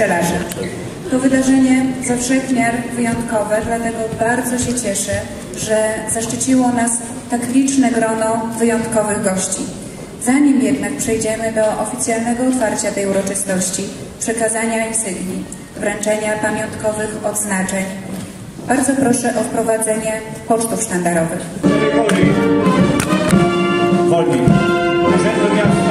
pszczelarzy. To wydarzenie za wszech miar wyjątkowe, dlatego bardzo się cieszę, że zaszczyciło nas tak liczne grono wyjątkowych gości. Zanim jednak przejdziemy do oficjalnego otwarcia tej uroczystości, przekazania insygnii, wręczenia pamiątkowych odznaczeń, bardzo proszę o wprowadzenie pocztów sztandarowych. Woli, Woli, Urzędu Miasta,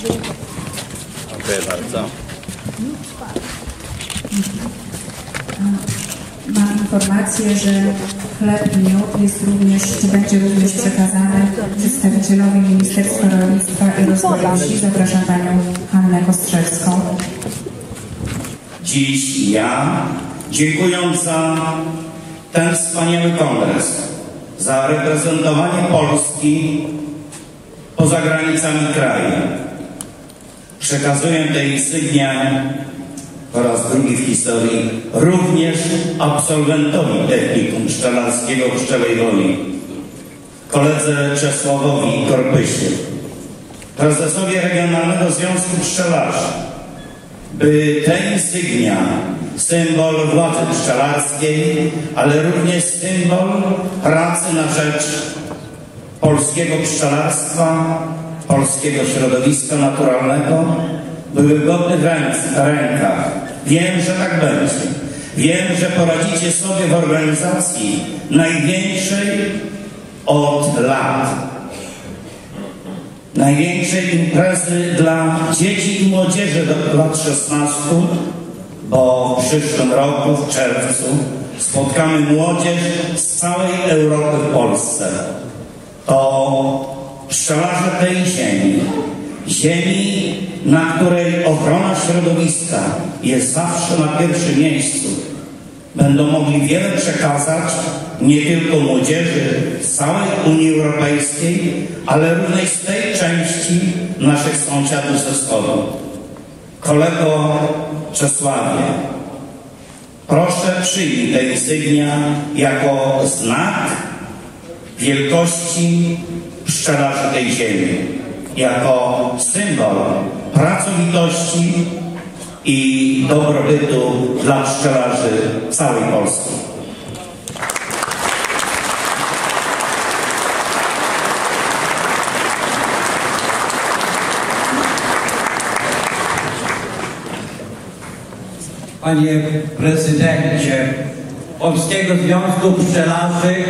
Dziękuję bardzo. Mam informację, że chleb i miód jest również, czy będzie również przekazany przedstawicielowi Ministerstwa Rolnictwa i Rozwoju Wsi. Zapraszam Panią Hannę Kostrzewską. Dziś ja, dziękując za ten wspaniały kongres, za reprezentowanie Polski poza granicami kraju, przekazuję te insygnia po raz drugi w historii również absolwentowi technikum pszczelarskiego w Pszczelej Woli, koledze Czesławowi Korpysie, prezesowi Regionalnego Związku Pszczelarzy, by te insygnia, symbol władzy pszczelarskiej, ale również symbol pracy na rzecz polskiego pszczelarstwa, polskiego środowiska naturalnego, były w godnych ręc- rękach. Wiem, że tak będzie. Wiem, że poradzicie sobie w organizacji największej od lat. największej imprezy dla dzieci i młodzieży do lat 16, bo w przyszłym roku, w czerwcu, spotkamy młodzież z całej Europy w Polsce. To pszczelarze tej ziemi, ziemi, na której ochrona środowiska jest zawsze na pierwszym miejscu, będą mogli wiele przekazać nie tylko młodzieży z całej Unii Europejskiej, ale również z tej części naszych sąsiadów ze wschodu. Kolego Czesławie, proszę przyjmij te insygnia jako znak wielkości pszczelarzy tej ziemi, jako symbol pracowitości i dobrobytu dla pszczelarzy całej Polski. Panie Prezydencie Polskiego Związku Pszczelarzy,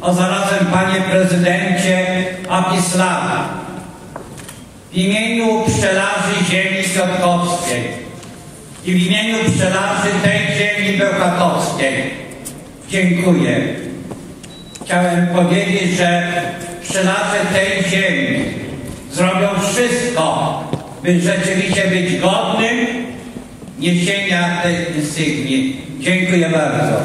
a zarazem Panie Prezydencie Apisława, w imieniu pszczelarzy ziemi piotrkowskiej i w imieniu pszczelarzy tej ziemi bełchatowskiej dziękuję. Chciałem powiedzieć, że pszczelarze tej ziemi zrobią wszystko, by rzeczywiście być godnym niesienia tej insygnii. Dziękuję bardzo.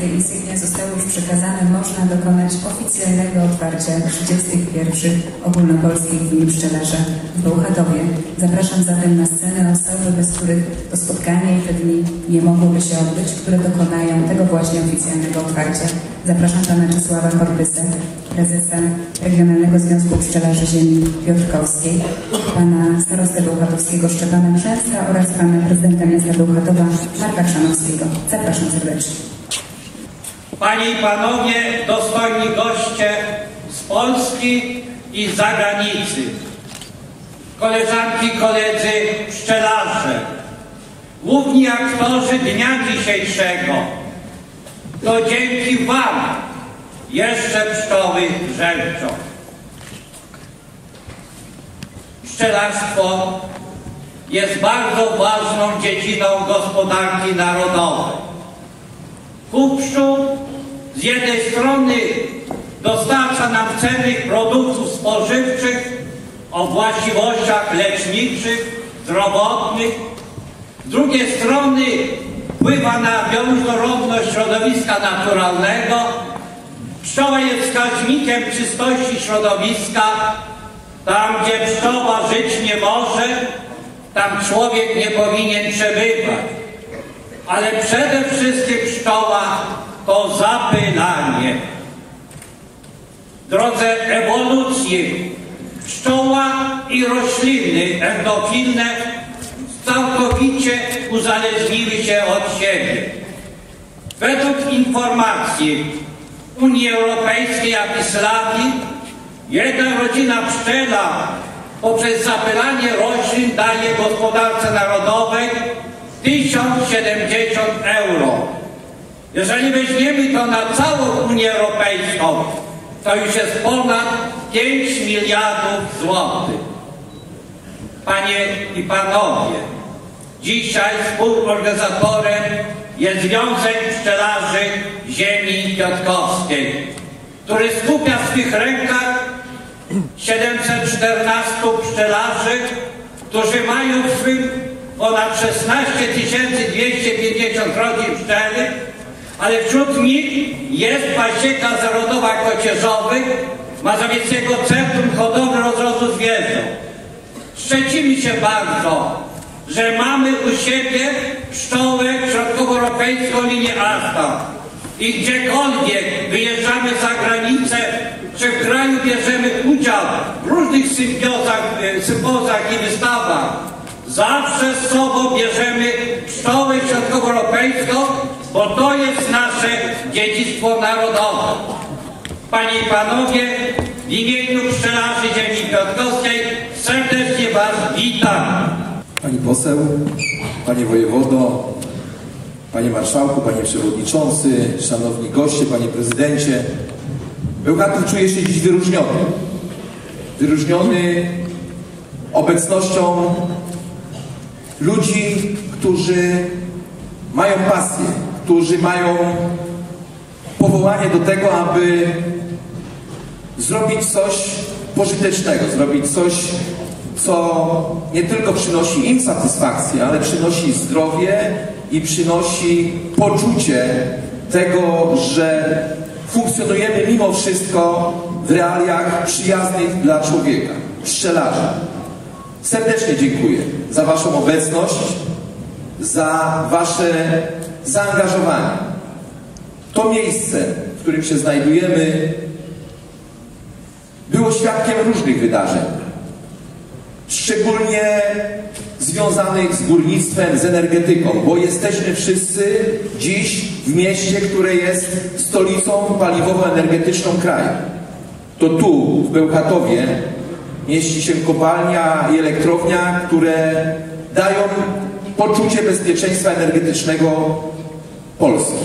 Gdy insygnia zostały już przekazane, można dokonać oficjalnego otwarcia 31 ogólnopolskich dni pszczelarza w Bełchatowie. Zapraszam zatem na scenę osoby, bez których to spotkanie i te dni nie mogłyby się odbyć, które dokonają tego właśnie oficjalnego otwarcia. Zapraszam pana Czesława Korpysę, prezesa Regionalnego Związku Pszczelarzy Ziemi Piotrkowskiej, pana starostę bełchatowskiego Szczepana Mrzęska oraz pana prezydenta miasta Bełchatowa Marka Krzanowskiego. Zapraszam serdecznie. Panie i Panowie, dostojni goście z Polski i z zagranicy, koleżanki, koledzy pszczelarze, główni aktorzy dnia dzisiejszego, to dzięki Wam jeszcze pszczoły żelczą. Pszczelarstwo jest bardzo ważną dziedziną gospodarki narodowej. Kupszczu z jednej strony dostarcza nam cennych produktów spożywczych o właściwościach leczniczych, zdrowotnych, z drugiej strony wpływa na bioróżnorodność środowiska naturalnego. Pszczoła jest wskaźnikiem czystości środowiska. Tam, gdzie pszczoła żyć nie może, tam człowiek nie powinien przebywać. Ale przede wszystkim pszczoła to zapylanie. W drodze ewolucji pszczoła i rośliny endofilne całkowicie uzależniły się od siebie. Według informacji Unii Europejskiej Apislawii jedna rodzina pszczela poprzez zapylanie roślin daje gospodarce narodowej 1070 euro. Jeżeli weźmiemy to na całą Unię Europejską, to już jest ponad 5 miliardów złotych. Panie i Panowie, dzisiaj współorganizatorem jest Związek Pszczelarzy Ziemi Piotrkowskiej, który skupia w swych rękach 714 pszczelarzy, którzy mają w swym ponad 16 250 rodzin pszczeli, ale wśród nich jest pasieka zarodowa kocierzowych Mazowieckiego Centrum Hodowli Rozrodu Zwierząt. Szczycimy się bardzo, że mamy u siebie pszczołę środkowoeuropejską linię Asta. I gdziekolwiek wyjeżdżamy za granicę, czy w kraju bierzemy udział w różnych symbiozach, e, sympozjach i wystawach, zawsze z sobą bierzemy pszczołę środkowoeuropejską, bo to jest nasze dziedzictwo narodowe. Panie i Panowie, w imieniu pszczelarzy ziemi piotrkowskiej serdecznie Was witam. Panie poseł, panie wojewodo, panie marszałku, panie przewodniczący, szanowni goście, panie prezydencie. Bełchatów czuje się dziś wyróżniony. Wyróżniony obecnością ludzi, którzy mają pasję, którzy mają powołanie do tego, aby zrobić coś pożytecznego, zrobić coś, co nie tylko przynosi im satysfakcję, ale przynosi zdrowie i przynosi poczucie tego, że funkcjonujemy mimo wszystko w realiach przyjaznych dla człowieka, pszczelarzy. Serdecznie dziękuję za Waszą obecność, za Wasze zaangażowanie. To miejsce, w którym się znajdujemy, było świadkiem różnych wydarzeń, szczególnie związanych z górnictwem, z energetyką, bo jesteśmy wszyscy dziś w mieście, które jest stolicą paliwowo-energetyczną kraju. To tu, w Bełchatowie, mieści się kopalnia i elektrownia, które dają poczucie bezpieczeństwa energetycznego Polski.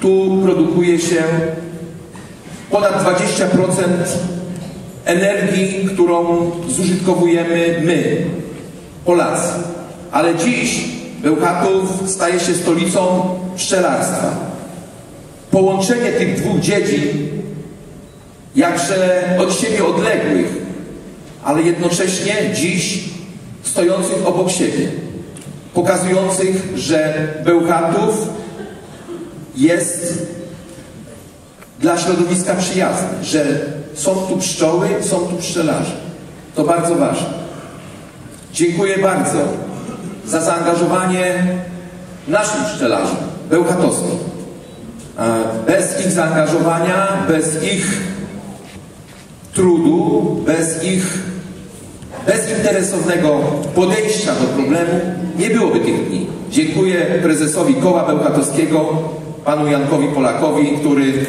Tu produkuje się ponad 20% energii, którą zużytkowujemy my, Polacy. Ale dziś Bełchatów staje się stolicą pszczelarstwa. Połączenie tych dwóch dziedzin, jakże od siebie odległych, ale jednocześnie dziś stojących obok siebie, pokazujących, że Bełchatów jest dla środowiska przyjazny, że są tu pszczoły, są tu pszczelarze. To bardzo ważne. Dziękuję bardzo za zaangażowanie naszym pszczelarzom, bełchatowskim. Bez ich zaangażowania, bez ich trudu, bez ich bezinteresownego podejścia do problemu nie byłoby tych dni. Dziękuję prezesowi Koła Bełchatowskiego, panu Jankowi Polakowi, który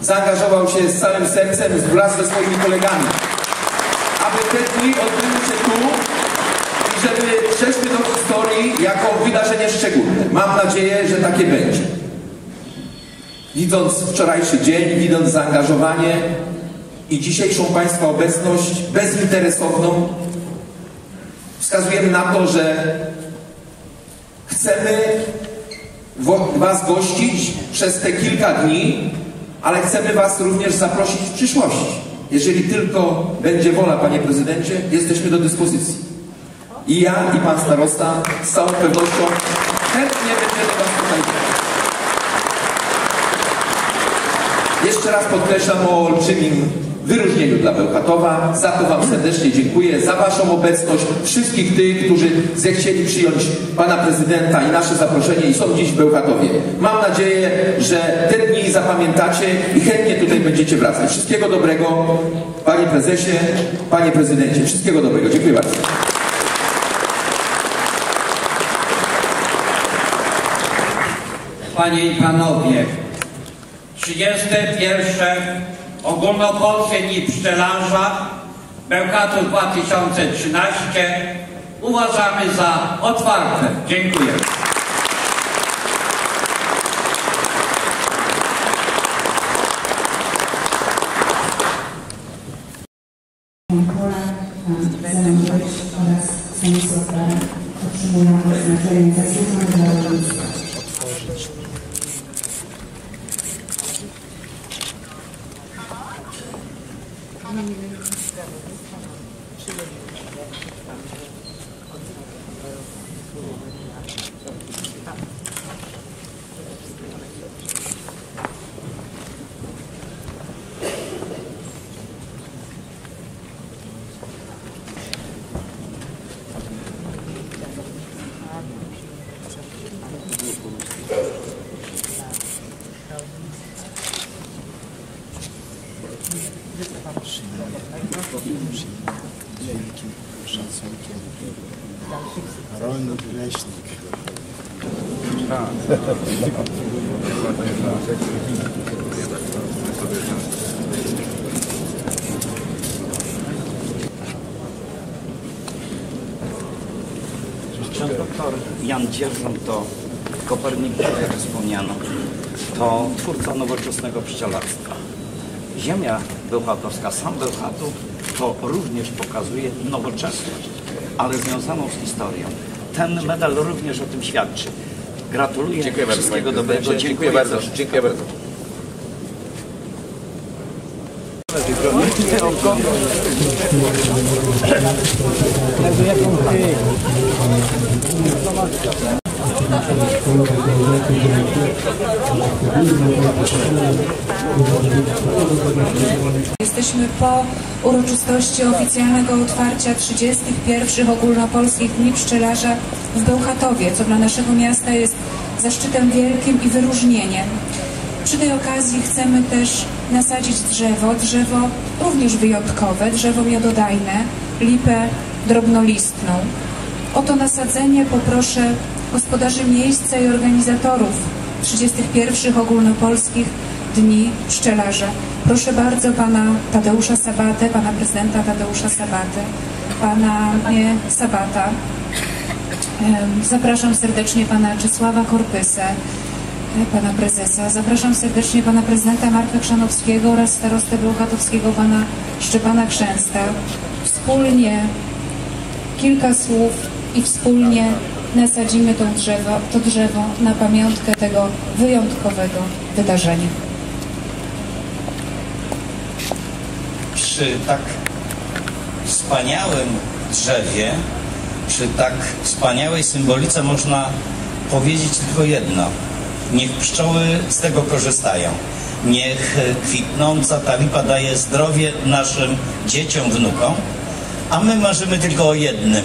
zaangażował się z całym sercem wraz ze swoimi kolegami, aby te dni odbyły się tu i żeby przeszły do historii jako wydarzenie szczególne. Mam nadzieję, że takie będzie. Widząc wczorajszy dzień, widząc zaangażowanie i dzisiejszą Państwa obecność bezinteresowną, wskazujemy na to, że chcemy Was gościć przez te kilka dni, ale chcemy Was również zaprosić w przyszłości. Jeżeli tylko będzie wola, Panie Prezydencie, jesteśmy do dyspozycji. I ja, i Pan Starosta z całą pewnością chętnie będziemy Was tutaj. Jeszcze raz podkreślam o olbrzymim wyróżnieniu dla Bełchatowa. Za to Wam serdecznie dziękuję, za Waszą obecność, wszystkich tych, którzy zechcieli przyjąć Pana Prezydenta i nasze zaproszenie i są dziś w Bełchatowie. Mam nadzieję, że te dni zapamiętacie i chętnie tutaj będziecie wracać. Wszystkiego dobrego, Panie Prezesie, Panie Prezydencie. Wszystkiego dobrego. Dziękuję bardzo. Panie i Panowie, 31. Ogólnopolskie Dni Pszczelarza Bełchatów 2013 uważamy za otwarte. Dziękuję. Doktor Jan Dzierżon to Kopernikus, jak wspomniano, to twórca nowoczesnego pszczelarstwa. Ziemia bełchatowska, sam Bełchatów, to również pokazuje nowoczesność, ale związaną z historią. Ten medal również o tym świadczy. Gratuluję Dziękuję bardzo. wszystkiego panie dobrego. prezydencie. Dziękuję bardzo. za- Dziękuję bardzo. Jesteśmy po uroczystości oficjalnego otwarcia 31 ogólnopolskich dni pszczelarza w Bełchatowie, co dla naszego miasta jest zaszczytem wielkim i wyróżnieniem. Przy tej okazji chcemy też nasadzić drzewo, drzewo również wyjątkowe, drzewo miododajne, lipę drobnolistną. O to nasadzenie poproszę gospodarzy miejsca i organizatorów 31 ogólnopolskich Dni Pszczelarza. Proszę bardzo pana Tadeusza Sabatę, pana prezydenta Tadeusza Sabatę, pana e, Sabata. Zapraszam serdecznie pana Czesława Korpysę, e, pana prezesa. Zapraszam serdecznie pana prezydenta Marka Krzanowskiego oraz starostę bełchatowskiego pana Szczepana Krzęsta. Wspólnie kilka słów i wspólnie nasadzimy to drzewo, to drzewo na pamiątkę tego wyjątkowego wydarzenia. przy tak wspaniałym drzewie, przy tak wspaniałej symbolice można powiedzieć tylko jedno. Niech pszczoły z tego korzystają. Niech kwitnąca ta lipa daje zdrowie naszym dzieciom, wnukom, a my marzymy tylko o jednym,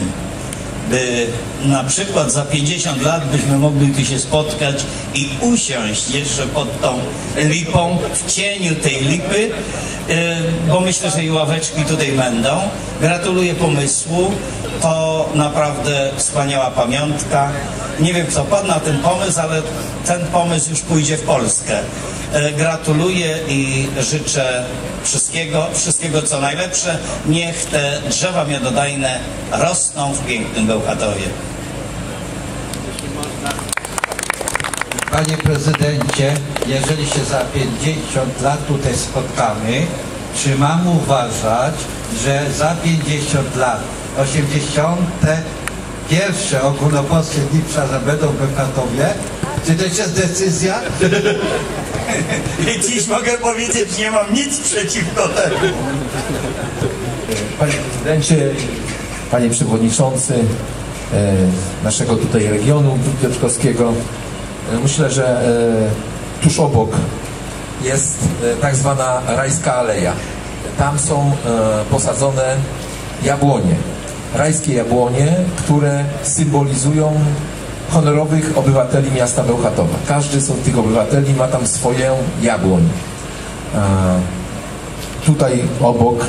by na przykład za 50 lat byśmy mogli tu się spotkać i usiąść jeszcze pod tą lipą, w cieniu tej lipy, yy, bo myślę, że i ławeczki tutaj będą. Gratuluję pomysłu, to naprawdę wspaniała pamiątka. Nie wiem, co padł na ten pomysł, ale ten pomysł już pójdzie w Polskę. Yy, Gratuluję i życzę wszystkiego, wszystkiego co najlepsze. Niech te drzewa miododajne rosną w pięknym Bełchatowie. Panie prezydencie, jeżeli się za 50 lat tutaj spotkamy, czy mam uważać, że za 50 lat 81 ogólnopolskie dni pszczarza będą w Bełchatowie? Czy to jest decyzja? Dziś mogę powiedzieć, nie mam nic przeciwko temu. Panie prezydencie, panie przewodniczący e, naszego tutaj regionu piotrkowskiego, e, myślę, że e, tuż obok jest e, tak zwana rajska aleja. Tam są e, posadzone jabłonie. Rajskie jabłonie, które symbolizują honorowych obywateli miasta Bełchatowa. Każdy z tych obywateli ma tam swoją jabłoń. Tutaj obok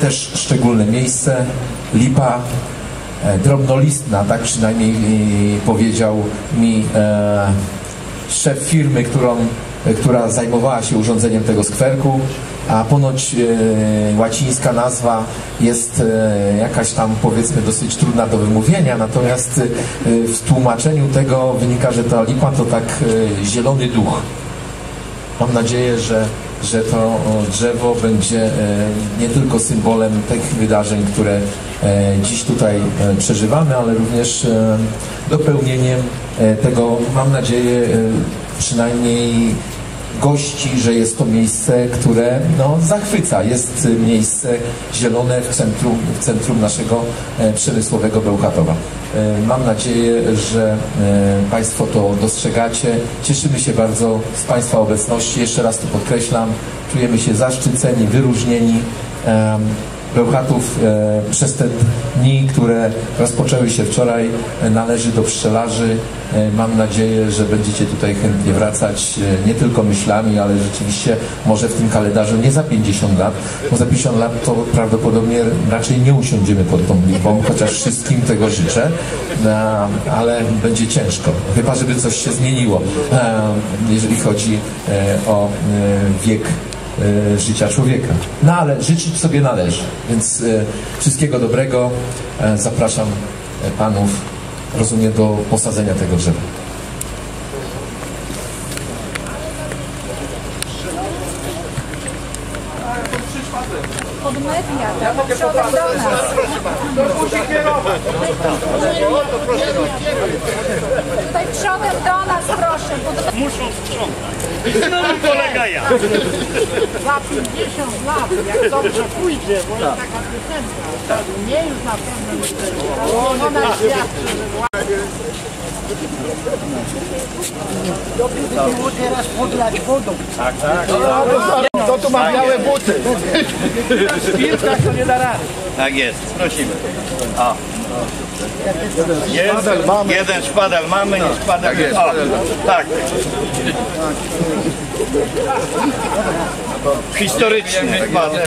też szczególne miejsce, lipa e, drobnolistna, tak przynajmniej e, powiedział mi e, szef firmy, którą, która zajmowała się urządzeniem tego skwerku, a ponoć e, łacińska nazwa jest e, jakaś tam powiedzmy dosyć trudna do wymówienia, natomiast e, w tłumaczeniu tego wynika, że ta lipa to tak e, zielony duch. Mam nadzieję, że, że to drzewo będzie e, nie tylko symbolem tych wydarzeń, które e, dziś tutaj przeżywamy, ale również dopełnieniem tego, mam nadzieję, przynajmniej gości, że jest to miejsce, które no, zachwyca. Jest e, miejsce zielone w centrum, w centrum naszego e, przemysłowego Bełchatowa. E, Mam nadzieję, że e, Państwo to dostrzegacie. Cieszymy się bardzo z Państwa obecności. Jeszcze raz to podkreślam. Czujemy się zaszczyceni, wyróżnieni. Bełchatów e, przez te dni, które rozpoczęły się wczoraj, należy do pszczelarzy. E, mam nadzieję, że będziecie tutaj chętnie wracać, e, nie tylko myślami, ale rzeczywiście może w tym kalendarzu nie za 50 lat, bo za 50 lat to prawdopodobnie raczej nie usiądziemy pod tą lipą, chociaż wszystkim tego życzę, ale będzie ciężko, chyba żeby coś się zmieniło, jeżeli chodzi o wiek e, życia człowieka. No ale życzyć sobie należy. Więc e, wszystkiego dobrego. E, zapraszam panów rozumiem, do posadzenia tego drzewa. Media, tak. Tutaj przodem do nas. Muszą sprzątać. Znowu kolega ja. Za 50 lat, jak dobrze pójdzie, bo jest taka piosenka, nie już na pewno będzie, ona świadczy, że Dobrze by było teraz podlać wodą. Tak, tak. Kto tu ma białe buty? W piłkach to nie da rady. Tak jest, prosimy. O. Jest, jeden szpadel mamy, nie szpadel. O, tak. Historyczny szpadel.